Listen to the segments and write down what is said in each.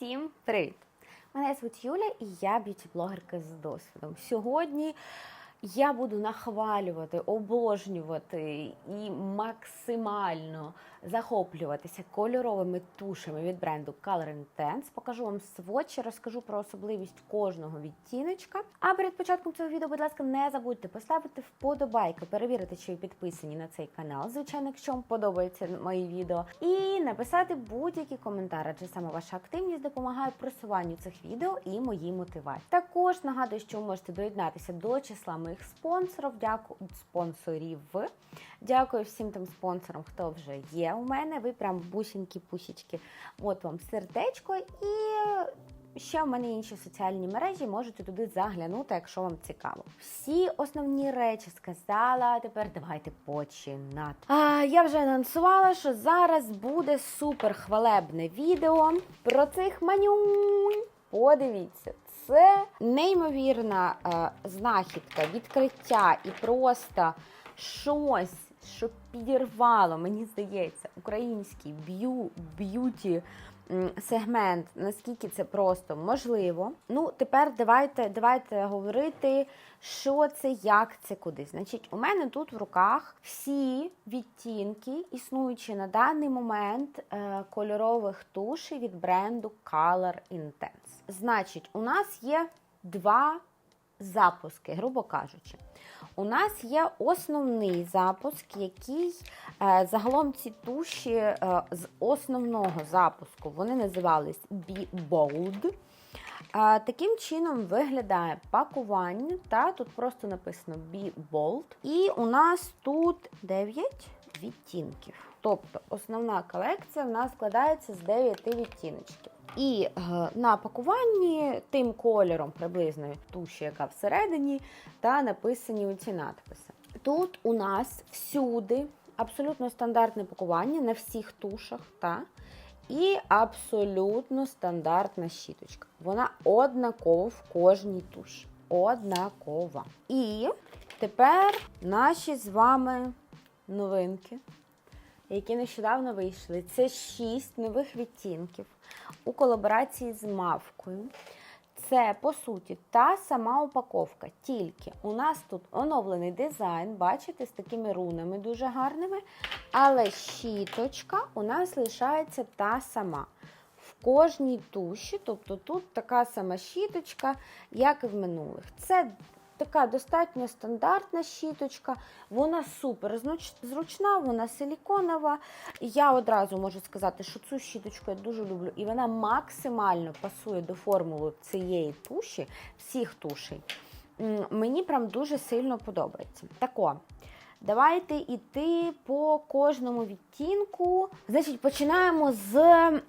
Всім привіт! Мене звуть Юля і я б'юті-блогерка з досвідом. Сьогодні я буду нахвалювати, обожнювати і максимально захоплюватися кольоровими тушами від бренду Color Intense. Покажу вам сводчі, розкажу про особливість кожного відтіночка. А перед початком цього відео, будь ласка, не забудьте поставити вподобайки, перевірити, чи ви підписані на цей канал. Звичайно, якщо вам подобаються мої відео, і написати будь-які коментарі, адже саме ваша активність допомагає просуванню цих відео і моїй мотивації. Також нагадую, що ви можете доєднатися до числа моїх спонсорів. Дякую спонсорів. Дякую всім тим спонсорам, хто вже є у мене. Ви прям бусінькі-пусічки. От вам сердечко і. Ще в мене інші соціальні мережі, можете туди заглянути, якщо вам цікаво. Всі основні речі сказала. Тепер давайте починати. А, я вже анонсувала, що зараз буде супер хвалебне відео про цих манюнь. Подивіться, це неймовірна е, знахідка, відкриття і просто щось, що підірвало, мені здається, український б'ю, б'юті сегмент, наскільки це просто можливо. Ну, тепер давайте, давайте говорити, що це, як це, куди. Значить, у мене тут в руках всі відтінки, існуючі на даний момент е, кольорових тушей від бренду Color Intense. Значить, у нас є два запуски, грубо кажучи. У нас є основний запуск, який е, загалом ці туші е, з основного запуску вони називались Be Bold. Е, таким чином виглядає пакування, та тут просто написано Be Bold. І у нас тут 9 відтінків. Тобто основна колекція в нас складається з 9 відтіночків. І е, на пакуванні тим кольором приблизно туші, яка всередині, та написані оці надписи. Тут у нас всюди абсолютно стандартне пакування на всіх тушах, та, і абсолютно стандартна щіточка. Вона однакова в кожній туші. Однакова. І тепер наші з вами новинки, які нещодавно вийшли. Це 6 нових відтінків у колаборації з мавкою. Це, по суті, та сама упаковка, тільки у нас тут оновлений дизайн, бачите, з такими рунами дуже гарними. Але щіточка у нас лишається та сама. В кожній туші, тобто тут така сама щіточка, як і в минулих. Це така достатньо стандартна щіточка, вона супер зручна, вона силіконова. Я одразу можу сказати, що цю щіточку я дуже люблю, і вона максимально пасує до формули цієї туші, всіх тушей. Мені прям дуже сильно подобається. Тако. Давайте йти по кожному відтінку. Значить, починаємо з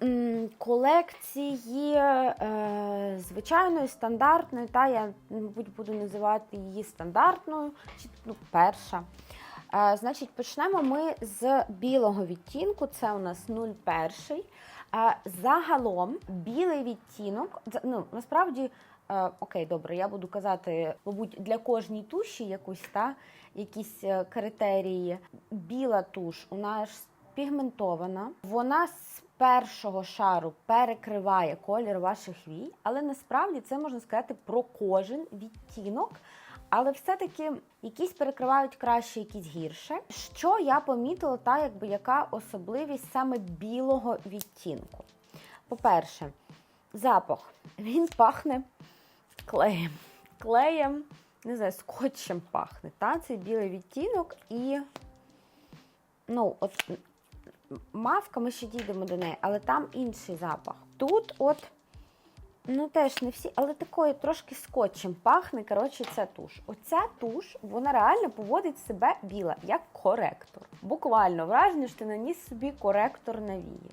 м, колекції е, звичайної, стандартної. Та я, мабуть, буду називати її стандартною, чи ну, перша. Е, значить, почнемо ми з білого відтінку. Це у нас 01. Е, загалом білий відтінок, ну, насправді. Е, Окей, добре, я буду казати, мабуть, для кожній туші якусь та якісь е, критерії. Біла туш у нас пігментована. Вона з першого шару перекриває колір ваших вій, але насправді це можна сказати про кожен відтінок. Але все-таки якісь перекривають краще, якісь гірше. Що я помітила, та якби яка особливість саме білого відтінку? По-перше, запах. Він пахне клеєм. Клеєм, не знаю, скотчем пахне. Та? Цей білий відтінок і. Ну, от мавка, ми ще дійдемо до неї, але там інший запах. Тут, от, ну теж не всі, але такою трошки скотчем пахне. Коротше, ця туш. Оця туш, вона реально поводить себе біла, як коректор. Буквально враження, що ти наніс собі коректор на вії.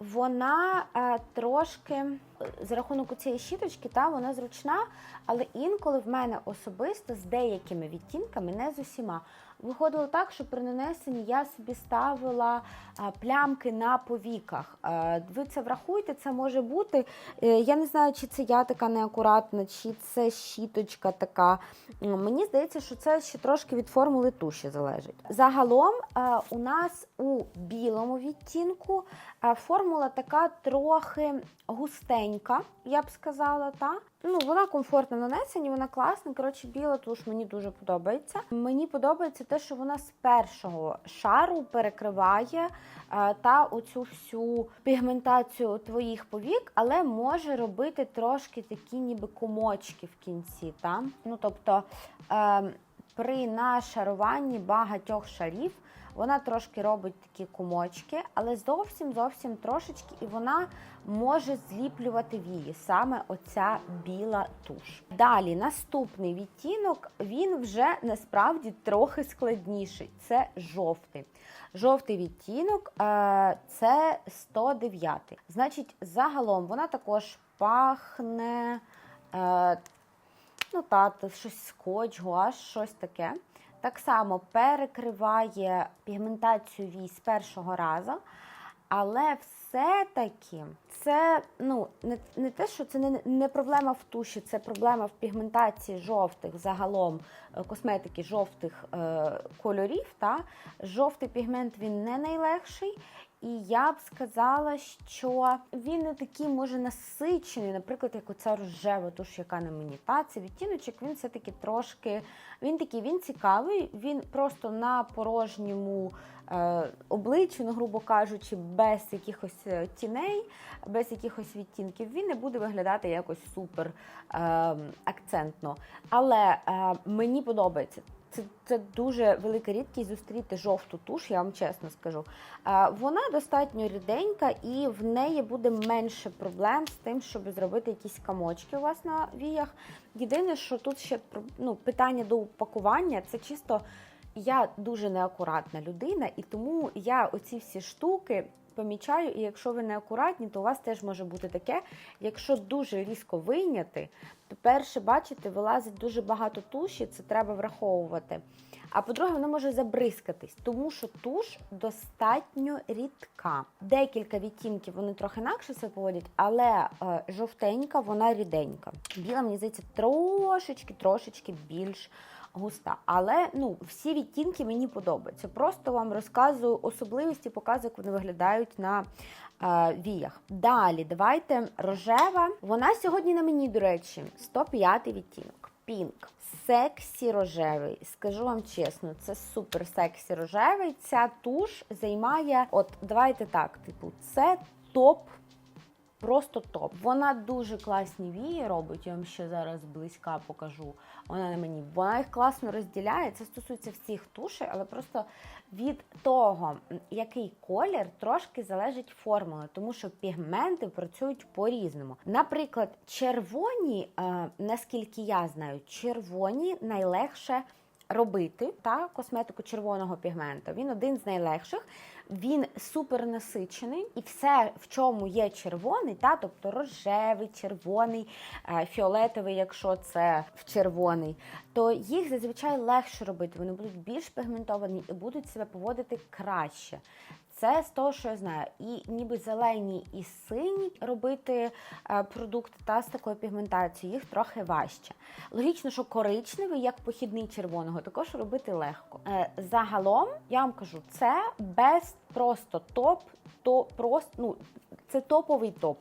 Вона е, трошки з рахунок цієї щіточки, та вона зручна, але інколи в мене особисто з деякими відтінками, не з усіма, виходило так, що при нанесенні я собі ставила плямки на повіках. Е, Ви це врахуйте, це може бути. е, Я не знаю, чи це я така неакуратна, чи це щіточка така. Мені здається, що це ще трошки від формули туші залежить. Загалом е, у нас у білому відтінку е, формула така трохи густенька, я б сказала. Та? Ну, вона комфортна в нанесенні, вона класна. Коротше, біла туш мені дуже подобається. Мені подобається те, що вона з першого шару перекриває е, та оцю всю пігментацію твоїх повік, але може робити трошки такі, ніби комочки в кінці. Та? Ну, тобто е, при нашаруванні багатьох шарів. Вона трошки робить такі комочки, але зовсім зовсім трошечки, і вона може зліплювати вії, саме оця біла туш. Далі наступний відтінок, він вже насправді трохи складніший. Це жовтий. Жовтий відтінок е, це 109. Значить, загалом вона також пахне. Е, Ну, та, щось скотч, гуаш, щось таке. Так само перекриває пігментацію вій з першого разу, але все-таки це ну, не, не те, що це не, не проблема в туші, це проблема в пігментації жовтих загалом е, косметики жовтих е, кольорів. Та? Жовтий пігмент він не найлегший. І я б сказала, що він не такий може насичений, наприклад, як оця рожева туш, яка на мені. Та це відтіночок, він все-таки трошки. Він такий, він цікавий, він просто на порожньому е, обличчі, ну, грубо кажучи, без якихось е, тіней, без якихось відтінків, він не буде виглядати якось супер е, акцентно. Але мені подобається. Це, це дуже велика рідкість зустріти жовту туш, я вам чесно скажу. Вона достатньо ріденька і в неї буде менше проблем з тим, щоб зробити якісь камочки у вас на віях. Єдине, що тут ще ну, питання до упакування, це чисто я дуже неакуратна людина, і тому я оці всі штуки помічаю, і якщо ви неакуратні, то у вас теж може бути таке. Якщо дуже різко вийняти, то перше, бачите, вилазить дуже багато туші, це треба враховувати. А по-друге, воно може забризкатись, тому що туш достатньо рідка. Декілька відтінків вони трохи інакше себе поводять, але е, жовтенька, вона ріденька. Біла, мені здається, трошечки, трошечки більш густа. Але ну, всі відтінки мені подобаються. Просто вам розказую особливості, показую, як вони виглядають на е, віях. Далі, давайте рожева. Вона сьогодні на мені, до речі, 105 відтінок. Пінк. Сексі рожевий. Скажу вам чесно, це супер сексі рожевий. Ця туш займає, от давайте так, типу, це топ. Просто топ. Вона дуже класні вії робить. Я вам ще зараз близька покажу. Вона на мені. Вона їх класно розділяє. Це стосується всіх тушей, але просто від того, який колір, трошки залежить формула, тому що пігменти працюють по-різному. Наприклад, червоні, е, наскільки я знаю, червоні найлегше. Робити та косметику червоного пігменту. Він один з найлегших, він супер насичений, і все, в чому є червоний, та тобто рожевий, червоний, е, фіолетовий, якщо це в червоний, то їх зазвичай легше робити. Вони будуть більш пігментовані і будуть себе поводити краще. Це з того, що я знаю, і ніби зелені і сині робити е, продукти та з такою пігментацією, їх трохи важче. Логічно, що коричневий, як похідний червоного, також робити легко. Е, загалом я вам кажу, це без просто топ, то просто ну це топовий топ.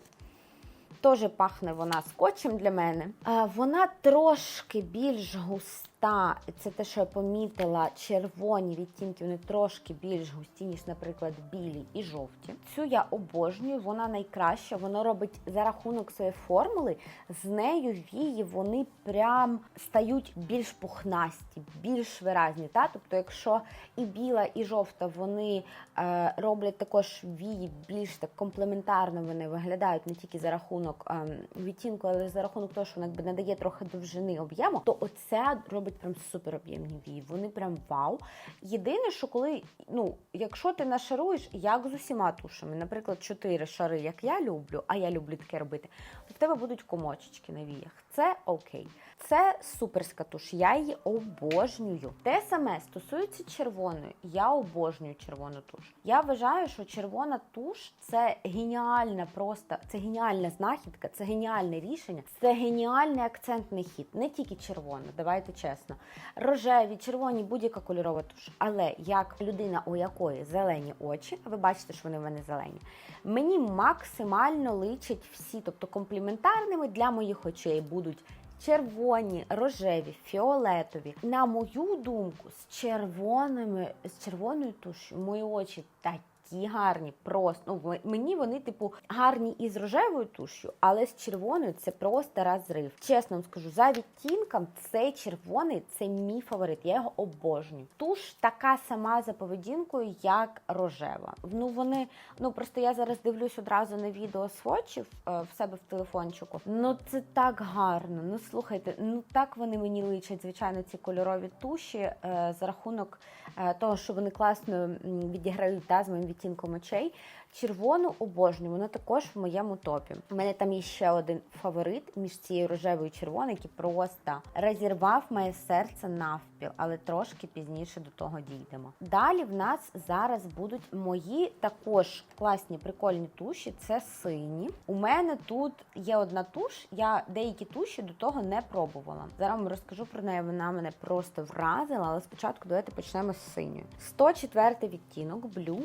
Теж пахне вона скотчем для мене. Вона трошки більш густа. Це те, що я помітила, червоні відтінки, вони трошки більш густі, ніж, наприклад, білі і жовті. Цю я обожнюю, вона найкраща. Вона робить за рахунок своєї формули. З нею вії вони прям стають більш пухнасті, більш виразні. Та? Тобто, якщо і біла, і жовта вони е, роблять також вії більш так комплементарно вони виглядають не тільки за рахунок ем, відтінку, але за рахунок того, що вона якби надає трохи довжини об'єму, то оця робить робить прям супер об'ємні вії. Вони прям вау. Єдине, що коли, ну, якщо ти нашаруєш, як з усіма тушами, наприклад, чотири шари, як я люблю, а я люблю таке робити, то в тебе будуть комочечки на віях. Це окей. Це суперська туш, я її обожнюю. Те саме стосується червоної. Я обожнюю червону туш. Я вважаю, що червона туш це геніальна, просто це геніальна знахідка, це геніальне рішення, це геніальний акцентний хід. Не тільки червона, давайте чесно. Рожеві, червоні, будь-яка кольорова туш. Але як людина, у якої зелені очі, ви бачите, що вони в мене зелені, мені максимально личать всі, тобто компліментарними для моїх очей будуть червоні, рожеві, фіолетові. На мою думку, з червоними, з червоною тушю мої очі такі гарні, просто ну, мені вони, типу, гарні і з рожевою тушю, але з червоною це просто розрив. Чесно вам скажу, за відтінком цей червоний це мій фаворит. Я його обожнюю. Туш така сама за поведінкою, як рожева. Ну вони, ну просто я зараз дивлюсь одразу на відео сводчів е, в себе в телефончику. Ну це так гарно. Ну слухайте, ну так вони мені личать, звичайно, ці кольорові туші е, за рахунок е, того, що вони класно відіграють та, з моїм відтінком очей. Червону обожнюю, вона також в моєму топі. У мене там є ще один фаворит між цією рожевою і червоною, який просто розірвав моє серце навпіл, але трошки пізніше до того дійдемо. Далі в нас зараз будуть мої також класні прикольні туші. Це сині. У мене тут є одна туш. Я деякі туші до того не пробувала. Зараз вам розкажу про неї. Вона мене просто вразила. Але спочатку давайте почнемо з синьої. 104 відтінок Blue.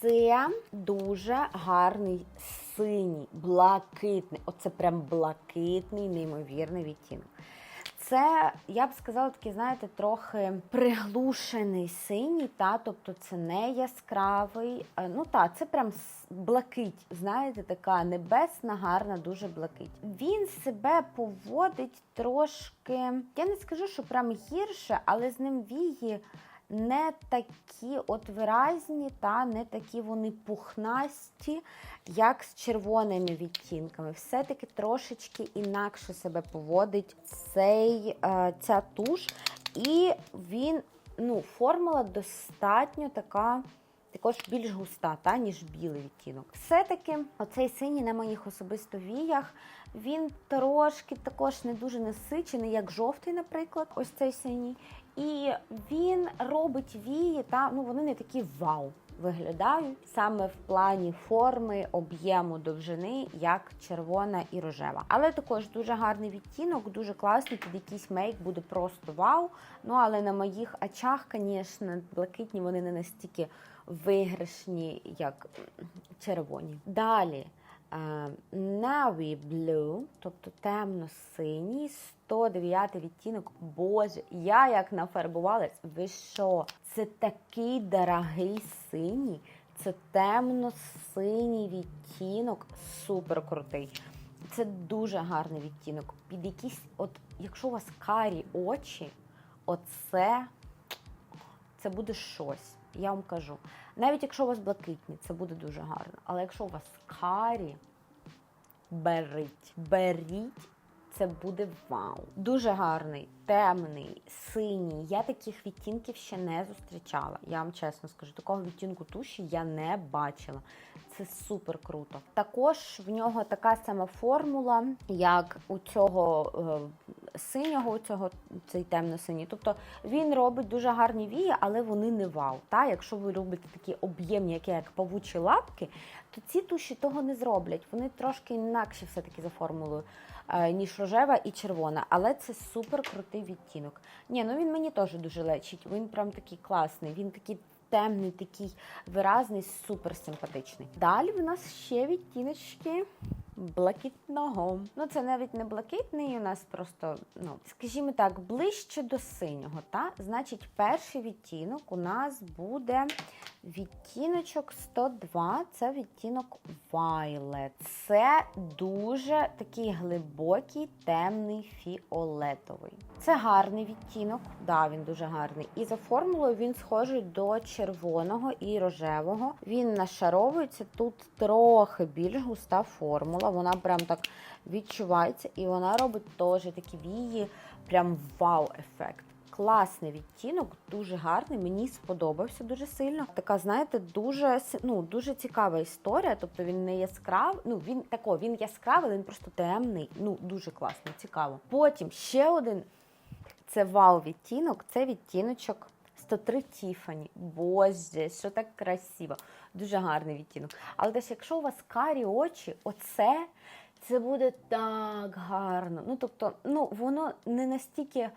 Це дуже гарний синій, блакитний. Оце прям блакитний, неймовірний відтінок. Це, я б сказала, такий, знаєте, трохи приглушений синій, та, тобто це не яскравий. е, Ну так, це прям блакить, знаєте, така небесна, гарна, дуже блакить. Він себе поводить трошки, я не скажу, що прям гірше, але з ним вії не такі от виразні, та не такі вони пухнасті, як з червоними відтінками. Все-таки трошечки інакше себе поводить цей, е, ця туш. І він, ну, формула достатньо така. Також більш густа, та, ніж білий відтінок. Все-таки оцей синій на моїх особисто віях, він трошки також не дуже насичений, як жовтий, наприклад, ось цей синій. І він робить вії, та ну вони не такі вау виглядають саме в плані форми, об'єму довжини, як червона і рожева. Але також дуже гарний відтінок, дуже класний. Під якийсь мейк буде просто вау. Ну але на моїх очах, звісно, блакитні вони не настільки виграшні, як червоні. Далі. е, Navy Blue, тобто темно-синій, 109 відтінок. Боже, я як нафарбувалась, ви що? Це такий дорогий синій, це темно-синій відтінок, супер крутий. Це дуже гарний відтінок. Під якісь, от якщо у вас карі очі, оце це буде щось. Я вам кажу. Навіть якщо у вас блакитні, це буде дуже гарно. Але якщо у вас карі, беріть, беріть, це буде вау. Дуже гарний, темний, синій. Я таких відтінків ще не зустрічала. Я вам чесно скажу, такого відтінку туші я не бачила. Це супер круто. Також в нього така сама формула, як у цього е, синього, у цього цей темно-синій. Тобто він робить дуже гарні вії, але вони не вау. Та? Якщо ви любите такі об'ємні, які як павучі лапки, то ці туші того не зроблять. Вони трошки інакші все-таки за формулою, е, ніж рожева і червона. Але це супер крутий відтінок. Ні, ну він мені теж дуже лечить. Він прям такий класний. Він такий темний, такий виразний, супер симпатичний. Далі в нас ще відтіночки блакитного. Ну, це навіть не блакитний, у нас просто, ну, скажімо так, ближче до синього. Та? Значить, перший відтінок у нас буде відтіночок 102, це відтінок Violet. Це дуже такий глибокий, темний фіолетовий. Це гарний відтінок, да, він дуже гарний. І за формулою він схожий до червоного і рожевого. Він нашаровується тут трохи більш густа формула. Вона прям так відчувається, і вона робить теж такі вії, прям вау-ефект. класний відтінок, дуже гарний. Мені сподобався дуже сильно. Така, знаєте, дуже ну, дуже цікава історія. Тобто він не яскравий. Ну він тако, він яскравий, він просто темний. Ну дуже класно, цікаво. Потім ще один це вау відтінок. Це відтіночок 103 Тіфані. Боже, що так красиво. Дуже гарний відтінок. Але теж, якщо у вас карі очі, оце це буде так гарно. Ну тобто, ну воно не настільки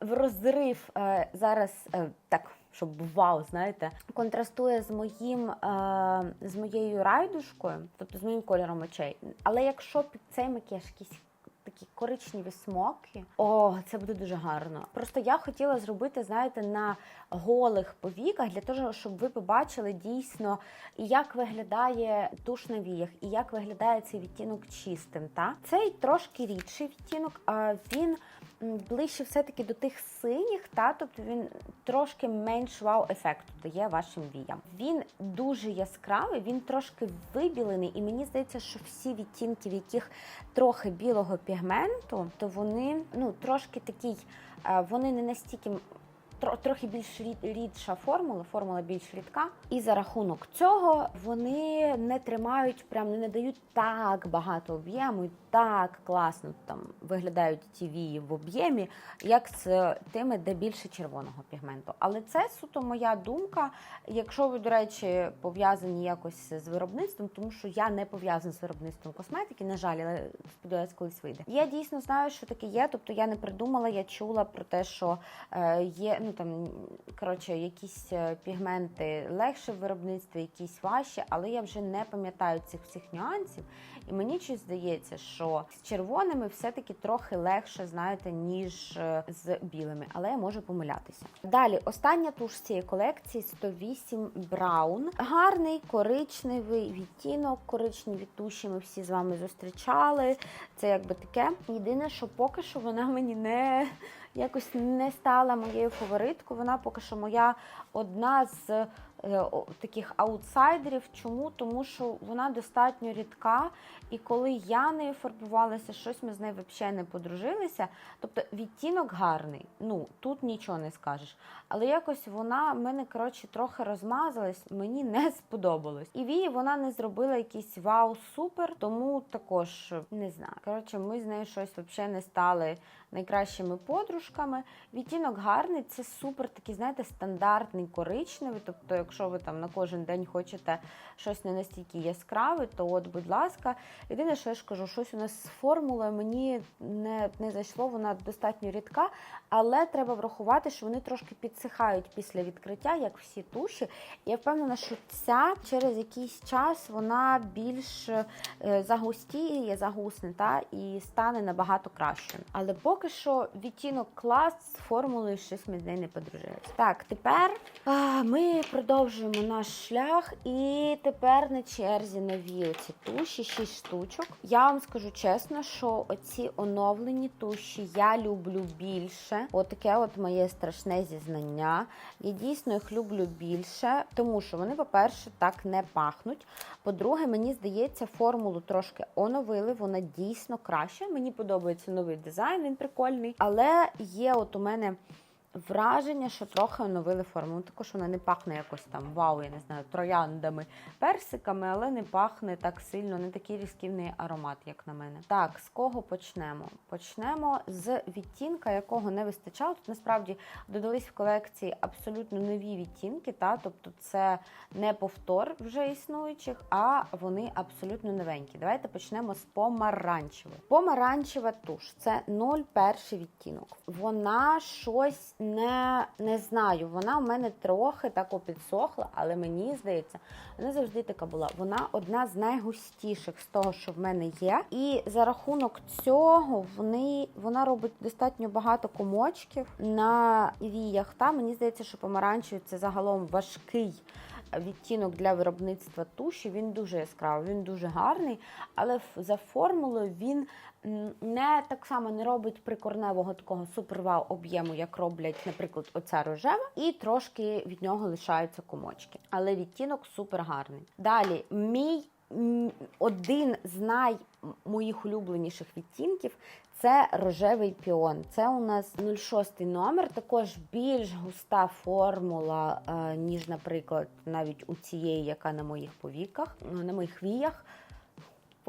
в розрив е, зараз е, так. Щоб вау, знаєте, контрастує з моїм е, з моєю райдушкою, тобто з моїм кольором очей. Але якщо під цей макіяж якийсь такі коричневі смоки, о, це буде дуже гарно. Просто я хотіла зробити, знаєте, на голих повіках для того, щоб ви побачили дійсно, як виглядає туш на віях, і як виглядає цей відтінок чистим. Та цей трошки рідший відтінок, а він ближче все-таки до тих синіх, та тобто він трошки менш вау-ефекту дає вашим віям. Він дуже яскравий, він трошки вибілений, і мені здається, що всі відтінки, в яких трохи білого пігменту, то вони ну трошки такий, е, вони не настільки. Трохи більш рідша формула, формула більш рідка, і за рахунок цього вони не тримають, прям не надають так багато об'єму, так класно там виглядають ті вії в об'ємі, як з тими, де більше червоного пігменту. Але це суто моя думка. Якщо ви, до речі, пов'язані якось з виробництвом, тому що я не пов'язана з виробництвом косметики, на жаль, але сподіваюсь, колись вийде. Я дійсно знаю, що таке є. Тобто я не придумала, я чула про те, що е, є ну там коротше, якісь е, пігменти легше в виробництві, якісь важче, але я вже не пам'ятаю цих всіх нюансів. І мені щось здається, що з червоними все-таки трохи легше, знаєте, ніж е, з білими, але я можу помилятися. Далі, остання туш з цієї колекції 108 Браун. Гарний коричневий відтінок, коричневі туші ми всі з вами зустрічали. Це якби таке. Єдине, що поки що вона мені не якось не стала моєю фавориткою. Вона поки що моя одна з таких аутсайдерів. Чому? Тому що вона достатньо рідка, і коли я нею фарбувалася, щось ми з нею взагалі не подружилися. Тобто відтінок гарний, ну тут нічого не скажеш. Але якось вона в мене коротше трохи розмазалась, мені не сподобалось. І вії вона не зробила якийсь вау супер, тому також не знаю. Коротше, ми з нею щось взагалі не стали найкращими подружками. Відтінок гарний, це супер такий, знаєте, стандартний коричневий. Тобто, якщо ви там на кожен день хочете щось не настільки яскраве, то от, будь ласка. Єдине, що я ж кажу, щось у нас з формулою мені не, не зайшло, вона достатньо рідка, але треба врахувати, що вони трошки підсихають після відкриття, як всі туші. Я впевнена, що ця через якийсь час вона більш е, загустіє, загусне та, і стане набагато кращою. Але поки що відтінок клас з формулою щось ми з нею не подружилися. Так, тепер а, ми продовжуємо наш шлях, і тепер на черзі нові оці туші, 6 штучок. Я вам скажу чесно, що оці оновлені туші я люблю більше. Отаке от моє страшне зізнання. Я дійсно їх люблю більше, тому що вони, по-перше, так не пахнуть. По-друге, мені здається, формулу трошки оновили. Вона дійсно краща. Мені подобається новий дизайн, він прикольний. Але є от у мене враження, що трохи оновили формулу. Також вона не пахне якось там вау, я не знаю, трояндами, персиками, але не пахне так сильно, не такий різківний аромат, як на мене. Так, з кого почнемо? Почнемо з відтінка, якого не вистачало. Тут насправді додались в колекції абсолютно нові відтінки, та тобто це не повтор вже існуючих, а вони абсолютно новенькі. Давайте почнемо з помаранчевої. Помаранчева туш це 01 відтінок. Вона щось не, не знаю. Вона у мене трохи так підсохла, але мені здається, вона завжди така була. Вона одна з найгустіших з того, що в мене є. І за рахунок цього вони, вона робить достатньо багато комочків на віях. Та мені здається, що помаранчеві це загалом важкий відтінок для виробництва туші. Він дуже яскравий, він дуже гарний, але за формулою він не так само не робить прикорневого такого супервау об'єму, як роблять, наприклад, оця рожева, і трошки від нього лишаються комочки. Але відтінок супер гарний. Далі, мій один з най моїх улюбленіших відтінків це рожевий піон. Це у нас 06 номер, також більш густа формула, е, ніж, наприклад, навіть у цієї, яка на моїх повіках, ну, на моїх віях.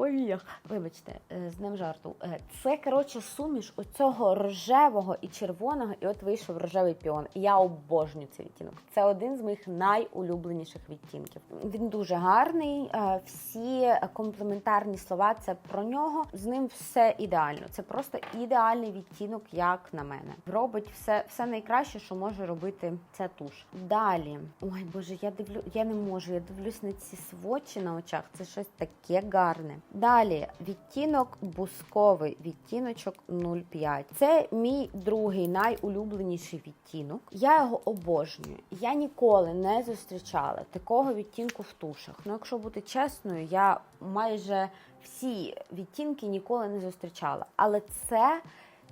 Повіях, вибачте, е, з ним жарту. Е, Це коротше суміш оцього рожевого і червоного, і от вийшов рожевий піон. Я обожнюю цей відтінок. Це один з моїх найулюбленіших відтінків. Він дуже гарний. е, Всі комплементарні слова це про нього. З ним все ідеально. Це просто ідеальний відтінок, як на мене. Робить все, все найкраще, що може робити ця туш. Далі, ой боже, я дивлю, я не можу. Я дивлюсь на ці свочі на очах. Це щось таке гарне. Далі відтінок бусковий, відтіночок 05. Це мій другий найулюбленіший відтінок. Я його обожнюю. Я ніколи не зустрічала такого відтінку в тушах. Ну, якщо бути чесною, я майже всі відтінки ніколи не зустрічала. Але це.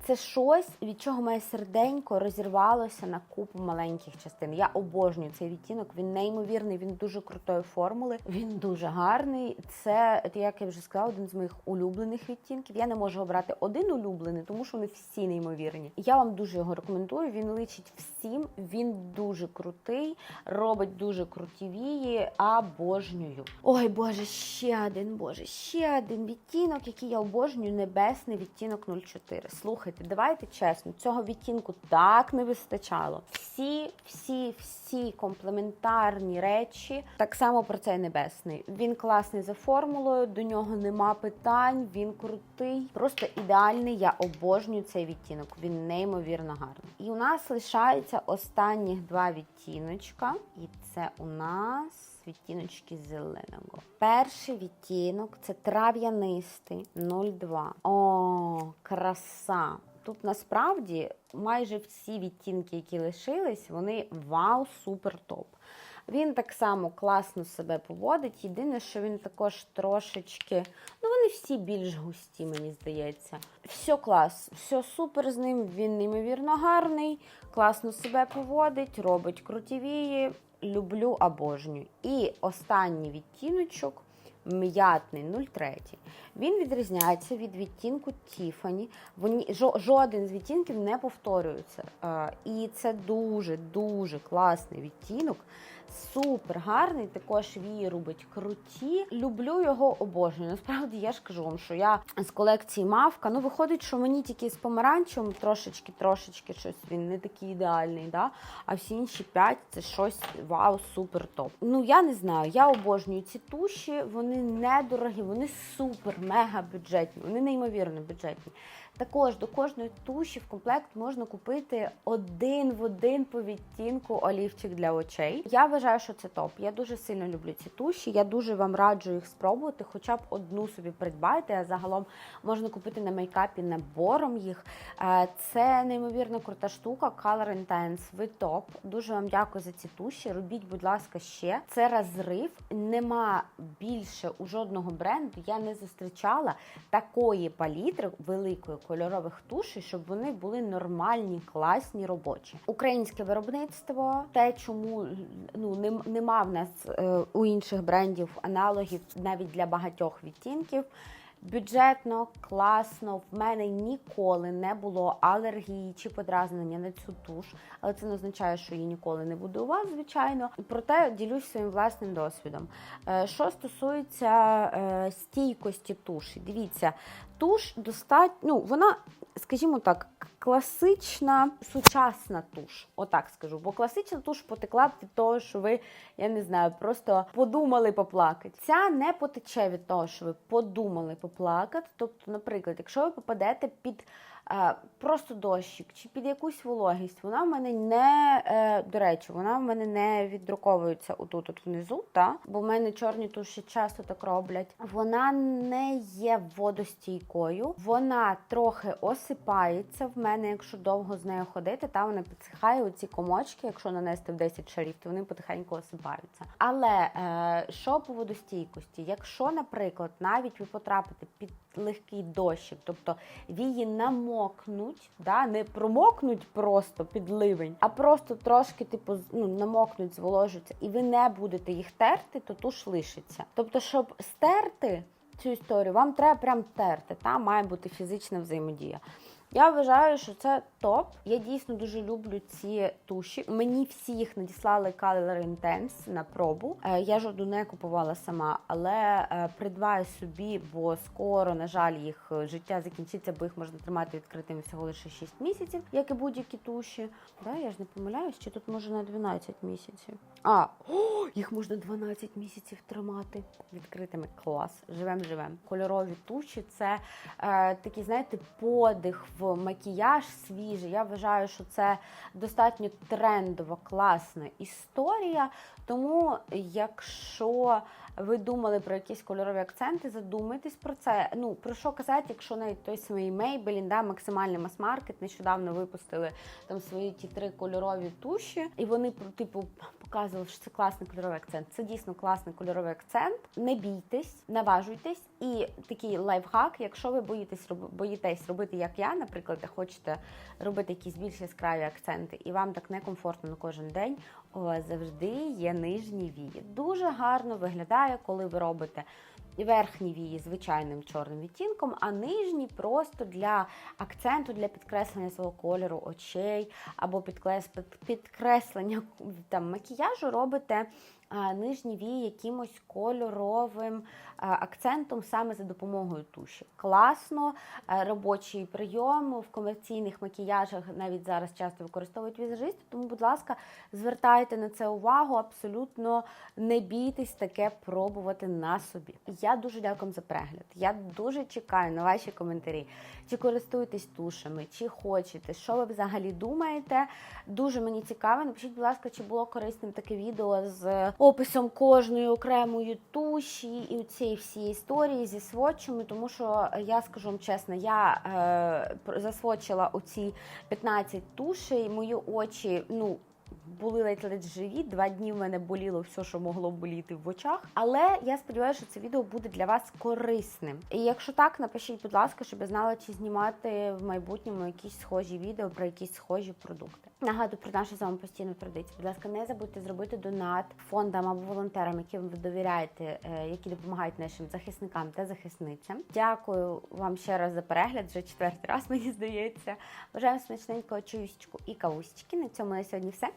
Це щось, від чого моє серденько розірвалося на купу маленьких частин. Я обожнюю цей відтінок. Він неймовірний, він дуже крутої формули. Він дуже гарний. Це, як я вже сказала, один з моїх улюблених відтінків. Я не можу обрати один улюблений, тому що вони всі неймовірні. Я вам дуже його рекомендую. Він личить всім. Він дуже крутий, робить дуже круті вії. Обожнюю. Ой, боже, ще один, боже, ще один відтінок, який я обожнюю. Небесний відтінок 04. Слухайте, давайте чесно, цього відтінку так не вистачало. Всі, всі, всі комплементарні речі. Так само про цей небесний. Він класний за формулою, до нього нема питань. Він крутий, просто ідеальний. Я обожнюю цей відтінок. Він неймовірно гарний. І у нас лишається останніх два відтіночка, і це у нас. Відтіночки зеленого. Перший відтінок це трав'янистий 02. О, краса! Тут насправді майже всі відтінки, які лишились, вони вау, супер топ. Він так само класно себе поводить. Єдине, що він також трошечки, ну вони всі більш густі, мені здається. Все клас, все супер з ним. Він неймовірно гарний, класно себе поводить, робить круті вії. Люблю обожнюю. І останній відтіночок м'ятний 03. Він відрізняється від відтінку Тіфані. Жоден з відтінків не повторюється. І це дуже-дуже класний відтінок. Супер гарний, також вії робить круті. Люблю його обожнюю. Насправді я ж кажу вам, що я з колекції мавка. Ну, виходить, що мені тільки з помаранчевим трошечки-трошечки щось він не такий ідеальний, да? а всі інші п'ять це щось вау, супер топ. Ну я не знаю, я обожнюю ці туші, вони недорогі, вони супер, мега бюджетні, вони неймовірно бюджетні. Також до кожної туші в комплект можна купити один в один по відтінку олівчик для очей. Я вважаю, що це топ. Я дуже сильно люблю ці туші. Я дуже вам раджу їх спробувати. Хоча б одну собі придбайте. А загалом можна купити на мейкапі набором їх. Е, Це неймовірно крута штука. Color Intense. Ви топ. Дуже вам дякую за ці туші. Робіть, будь ласка, ще. Це розрив. Нема більше у жодного бренду. Я не зустрічала такої палітри великої кольорових тушей, щоб вони були нормальні, класні, робочі. Українське виробництво, те, чому ну нем- нема в нас е, у інших брендів аналогів навіть для багатьох відтінків. Бюджетно, класно. В мене ніколи не було алергії чи подразнення на цю туш, але це не означає, що її ніколи не буде у вас, звичайно. Проте ділюсь своїм власним досвідом. Е, Що стосується е, стійкості туші, дивіться, туш достатньо, ну вона, скажімо так, класична сучасна туш. Отак скажу. Бо класична туш потекла б від того, що ви, я не знаю, просто подумали поплакати. Ця не потече від того, що ви подумали поплакати. Тобто, наприклад, якщо ви попадете під е, просто дощик чи під якусь вологість, вона в мене не е, до речі, вона в мене не віддруковується отут от внизу, та? бо в мене чорні туші часто так роблять. Вона не є водостійкою, вона трохи осипається в мене. якщо довго з нею ходити, та вона підсихає оці комочки, якщо нанести в 10 шарів, то вони потихеньку осипаються. Але е, що по водостійкості? Якщо, наприклад, навіть ви потрапите під легкий дощик, тобто вії намокнуть, да, не промокнуть просто під ливень, а просто трошки, типу, ну, намокнуть, зволожуться, і ви не будете їх терти, то туш лишиться. Тобто, щоб стерти цю історію, вам треба прям терти. Там має бути фізична взаємодія. Я вважаю, що це топ. Я дійсно дуже люблю ці туші. Мені всі їх надіслали Color Intense на пробу. Е, Я жодну не купувала сама, але е, придбаю собі, бо скоро, на жаль, їх е, життя закінчиться, бо їх можна тримати відкритими всього лише 6 місяців, як і будь-які туші. Да, я ж не помиляюсь, чи тут може на 12 місяців. А, о, їх можна 12 місяців тримати відкритими. Клас. Живем, живем. Кольорові туші це е, такий, знаєте, подих в макіяж свіжий. Я вважаю, що це достатньо трендова, класна історія. Тому, якщо ви думали про якісь кольорові акценти, задумайтесь про це. Ну про що казати, якщо навіть той самий Maybelline, да, максимальний мас-маркет, нещодавно випустили там свої ті три кольорові туші, і вони типу показували, що це класний кольоровий акцент. Це дійсно класний кольоровий акцент. Не бійтесь, наважуйтесь. І такий лайфхак, якщо ви боїтесь боїтесь робити, як я, наприклад, хочете робити якісь більш яскраві акценти, і вам так некомфортно на кожен день. Завжди є нижні вії. Дуже гарно виглядає, коли ви робите верхні вії звичайним чорним відтінком, а нижні просто для акценту, для підкреслення свого кольору очей або підкрес- підкреслення там макіяжу робите нижні вії якимось кольоровим акцентом саме за допомогою туші. Класно, е, робочий прийом в комерційних макіяжах навіть зараз часто використовують візажисти. Тому, будь ласка, звертайте на це увагу. Абсолютно не бійтесь таке пробувати на собі. Я дуже дякую за перегляд. Я дуже чекаю на ваші коментарі. Чи користуєтесь тушами, чи хочете, що ви взагалі думаєте? Дуже мені цікаво. Напишіть, будь ласка, чи було корисним таке відео з описом кожної окремої туші і цієї всієї історії зі сводчами, тому що я скажу вам чесно, я е, засвочила оці 15 тушей, мої очі, ну. Були ледь-ледь живі, два дні в мене боліло все, що могло боліти в очах. Але я сподіваюся, що це відео буде для вас корисним. І якщо так, напишіть, будь ласка, щоб я знала, чи знімати в майбутньому якісь схожі відео про якісь схожі продукти. Нагадую про нашу з вами постійну традицію. Будь ласка, не забудьте зробити донат фондам або волонтерам, яким ви довіряєте, е, які допомагають нашим захисникам та захисницям. Дякую вам ще раз за перегляд. Вже четвертий раз мені здається. Бажаю смачненького чуюсечку і кавусечки. На цьому на сьогодні все.